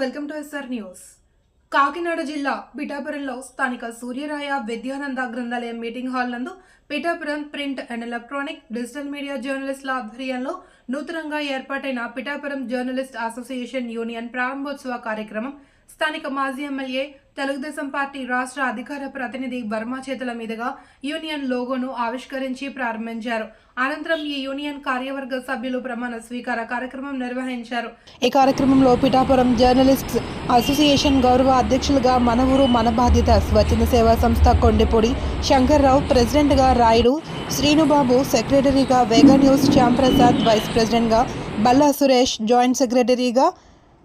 Welcome to SR news. Kakinada జిల్లా పిఠాపురంలో స్థానిక సూర్యరాయ విద్యానంద గ్రంథాలయం మీటింగ్ హాల్ నందు Pithapuram print and electronic digital media జర్నలిస్టుల ఆధ్వర్యంలో నూతనంగా ఏర్పాటైన పిఠాపురం జర్నలిస్ట్ అసోసియేషన్ యూనియన్ ప్రారంభోత్సవ కార్యక్రమం స్థానిక మాజీ ఎమ్మెల్యే తెలుగుదేశం పార్టీ రాష్ట్ర అధికార ప్రతినిధి వర్మ చేతుల మీదుగా యూనియన్ లోగోను ఆవిష్కరించి ప్రారంభించారు. అనంతరం ఈ యూనియన్ కార్యవర్గ సభ్యులు ప్రమాణ స్వీకార కార్యక్రమం నిర్వహించారు. ఈ కార్యక్రమంలో పిఠాపురం జర్నలిస్ట్స్ అసోసియేషన్ గౌరవ అధ్యక్షులుగా మన ఊరు మన బాధ్యత స్వచ్ఛంద సేవా సంస్థ కొండెపూడి శంకర్రావు ప్రెసిడెంట్గా రాయుడు శ్రీనుబాబు సెక్రటరీగా వేగా న్యూస్ శ్యాంప్రసాద్ వైస్ ప్రెసిడెంట్గా బల్లా సురేష్ జాయింట్ సెక్రటరీగా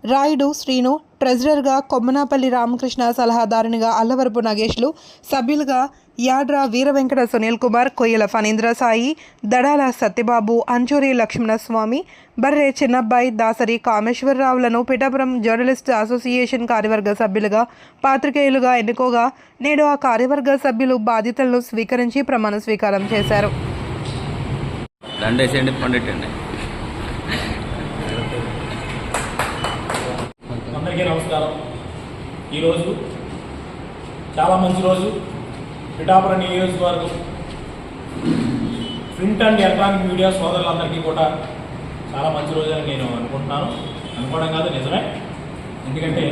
రాయుడు శ్రీను ట్రెజరర్గా కొమ్మనాపల్లి రామకృష్ణ సలహాదారునిగా అల్లవరపు నగేష్లు సభ్యులుగా యాడ్రా వీర వెంకట సునీల్ కుమార్ కొయ్యల ఫణీంద్ర సాయి దడాల సత్యబాబు అంచూరి లక్ష్మణస్వామి బర్రె చిన్నబ్బాయి దాసరి కామేశ్వరరావులను పిఠాపురం జర్నలిస్ట్ అసోసియేషన్ కార్యవర్గ సభ్యులుగా పాత్రికేయులుగా ఎన్నుకోగా నేడు ఆ కార్యవర్గ సభ్యులు బాధ్యతలను స్వీకరించి ప్రమాణ స్వీకారం చేశారు. దండేసేయండి పండిట్టండి. అందరికీ నమస్కారం. ఈరోజు చాలా మంచి రోజు. పిఠాపురం నియోజకవర్గం ప్రింట్ అండ్ ఎలక్ట్రానిక్ మీడియా సోదరులందరికీ కూడా చాలా మంచి రోజు అని నేను అనుకుంటున్నాను. అనుకోవడం కాదు నిజమే. ఎందుకంటే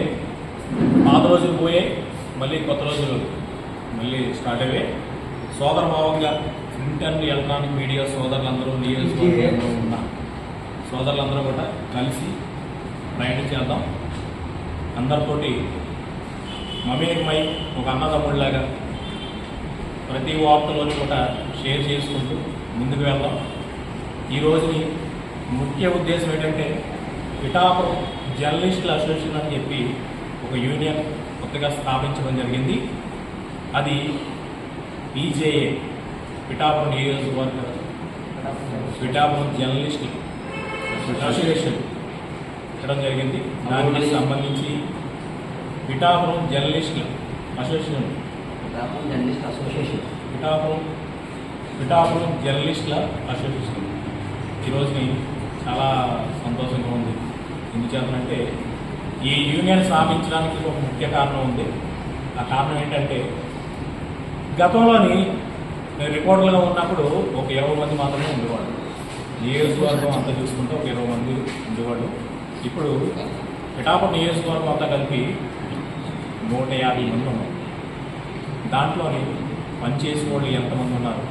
పాత రోజులు పోయే మళ్ళీ కొత్త రోజులు మళ్ళీ స్టార్ట్ అయ్యాయి. సోదర భావంగా ప్రింట్ అండ్ ఎలక్ట్రానిక్ మీడియా సోదరులందరూ నియోజకవర్గంలో ఉన్న సోదరులందరూ కూడా కలిసి ప్రయాణం చేద్దాం. అందరితోటి మమేకమై ఒక అన్నదమ్ముడిలాగా ప్రతి వార్తలోని కూడా షేర్ చేసుకుంటూ ముందుకు వెళ్దాం. ఈ ముఖ్య ఉద్దేశం ఏంటంటే పిఠాపురం జర్నలిస్టుల అసోసియేషన్ అని చెప్పి ఒక యూనియన్ కొత్తగా స్థాపించడం జరిగింది. అది బీజేఏ పిఠాపురం నియోజకవర్గం పిఠాపురం జర్నలిస్ట్ అసోసియేషన్. పెట్టడం జరిగింది. దానికి సంబంధించి పిఠాపురం జర్నలిస్టుల association. Pithapuram journalist association. Pithapuram Pithapuram జర్నలిస్టుల అసోసియేషన్. ఈరోజుని చాలా సంతోషంగా ఉంది. ఎందుచేతనంటే ఈ యూనియన్ స్థాపించడానికి ఒక ముఖ్య కారణం ఉంది. ఆ కారణం ఏంటంటే గతంలోని నేను రిపోర్టర్గా ఉన్నప్పుడు ఒక ఇరవై మంది మాత్రమే ఉండేవాడు నియోజకవర్గం అంతా చూసుకుంటే ఒక ఇరవై మంది ఉండేవాడు ఇప్పుడు పిఠాపురం నియోజకవర్గం అంతా కలిపి నూట యాభై మంది ఉన్నారు. దాంట్లోని పనిచేసిన వాళ్ళు ఎంతమంది ఉన్నారు?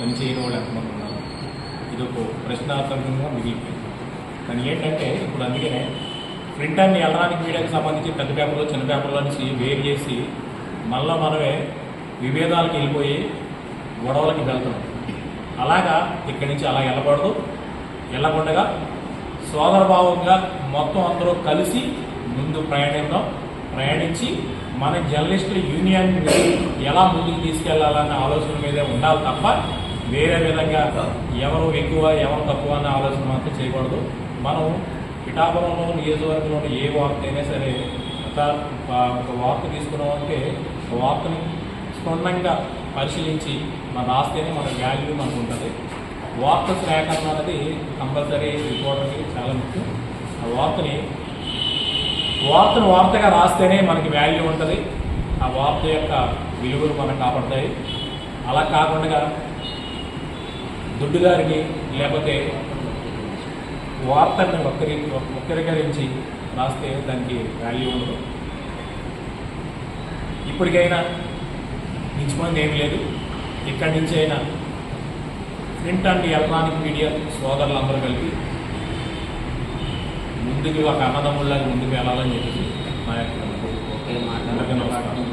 పనిచేయని వాళ్ళు ఎంతమంది ఉన్నారు? ఇది ఒక ప్రశ్నార్థకంగా మిగిలిపోయింది. కానీ ఏంటంటే ఇప్పుడు అందుకనే ప్రింట్ అండ్ ఎలక్ట్రానిక్ మీడియాకి సంబంధించి పెద్ద పేపర్లో చిన్న పేపర్లో నుంచి వేరు చేసి మళ్ళా మనమే విభేదాలకు వెళ్ళిపోయి గొడవలకి వెళ్తున్నాం. అలాగా ఇక్కడి నుంచి అలా వెళ్ళకూడదు. వెళ్ళకుండా సోదరభావంగా మొత్తం అందరూ కలిసి ముందు ప్రయాణిద్దాం. ప్రయాణించి మన జర్నలిస్టుల యూనియన్ ఎలా ముందుకు తీసుకెళ్ళాలన్న ఆలోచన మీదే ఉండాలి తప్ప వేరే విధంగా ఎవరు ఎక్కువ ఎవరు తక్కువ అన్న ఆలోచన మాత్రం చేయకూడదు. మనం పిఠాపురంలో నియోజకవర్గంలో ఏ వార్త అయినా సరే ఒక వార్త తీసుకున్నాం అంటే ఒక వార్తని క్షుణ్ణంగా పరిశీలించి మనం రాస్తేనే మన వాల్యూ మనకు ఉంటుంది వార్త సేకరణ అనేది కంపల్సరీ రిపోర్టర్కి చాలా ముఖ్యం. ఆ వార్తని వార్తను వార్తగా రాస్తేనే మనకి వాల్యూ ఉంటుంది. ఆ వార్త యొక్క విలువలు మనకు కాపాడతాయి. అలా కాకుండా దుడ్డుగారికి లేకపోతే వార్తని వక్రీ వక్రీకరించి రాస్తే దానికి వాల్యూ ఉండదు. ఇప్పటికైనా మించిపోయింది ఏమీ లేదు. ఇక్కడి నుంచి అయినా ప్రింట్ అండ్ ఎలక్ట్రానిక్ మీడియా సోదరులందరూ కలిపి ముందుకు ఒక అన్నదమ్ముళ్ళగా ముందుకు వెళ్ళాలని చెప్పేసి నా యొక్క నమస్కారం. మాట్లాడుతున్నాం